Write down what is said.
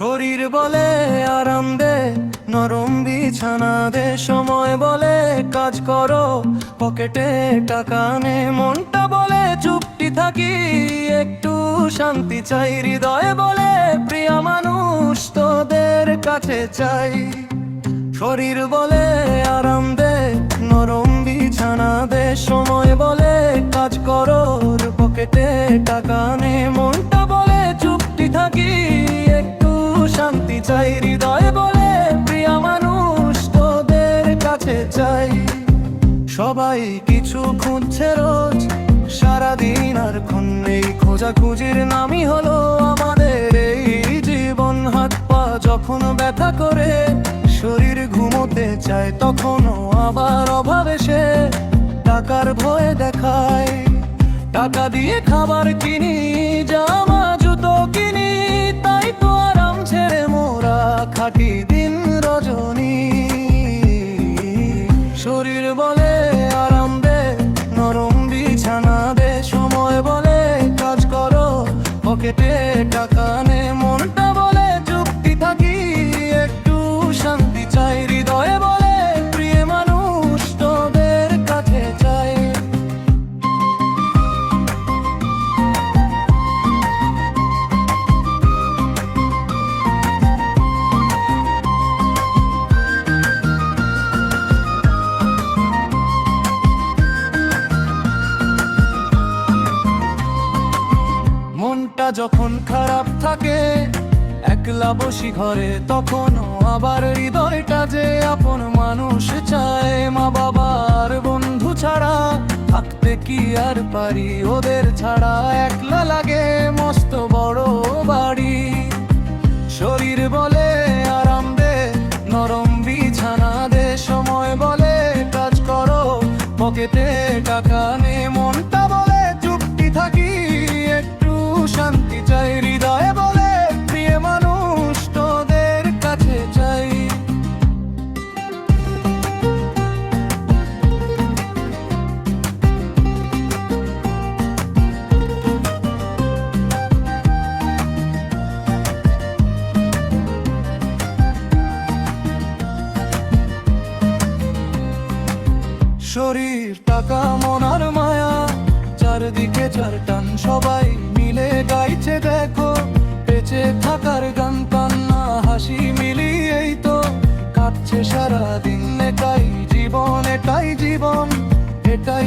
শরীর বলে আরাম দে নরম বিছানা দে, সময় বলে কাজ করো, পকেটে টাকা নে, মনটা বলে চুপটি থাকি, একটু শান্তি চাই, হৃদয় বলে প্রিয় মানুষ তোদের কাছে চাই। শরীর বলে আরাম দে নরম বিছানা দে, সময় বলে কাজ করো পকেটে চাই হৃদয় বলে মানুষ তোদের কাছে চাই। সবাই কিছু খুঁজছে রোজ, সারাদিন আর নামই হলো আমাদের এই জীবন। হাত পা যখন ব্যথা করে, শরীর ঘুমোতে চায়, তখনও আবার অভাব এসে টাকার ভয় দেখায়। টাকা দিয়ে খাবার কিনি জামা পকেটে যখন খারাপ থাকে, একলা বসি ঘরে, তখনও আবার হৃদয়টা যে আপন মানুষ চায় মা বাবার বন্ধু ছাড়া। থাকতে কি আর পারি? ওদের ছাড়া একলা লাগে মস্ত বড় বাড়ি। শরীর বলে আরাম দে, নরম বিছানা দে, সময় বলে কাজ করো, পকেটে টাকা শরীর টাকা মনার মায়া, চারদিকে চার টান, সবাই মিলে গাইছে দেখো, বেঁচে থাকার গান, কান্না, হাসি মিলিয়েই তো কাটছে সারাদিন, এটাই জীবন এটাই জীবন, এটাই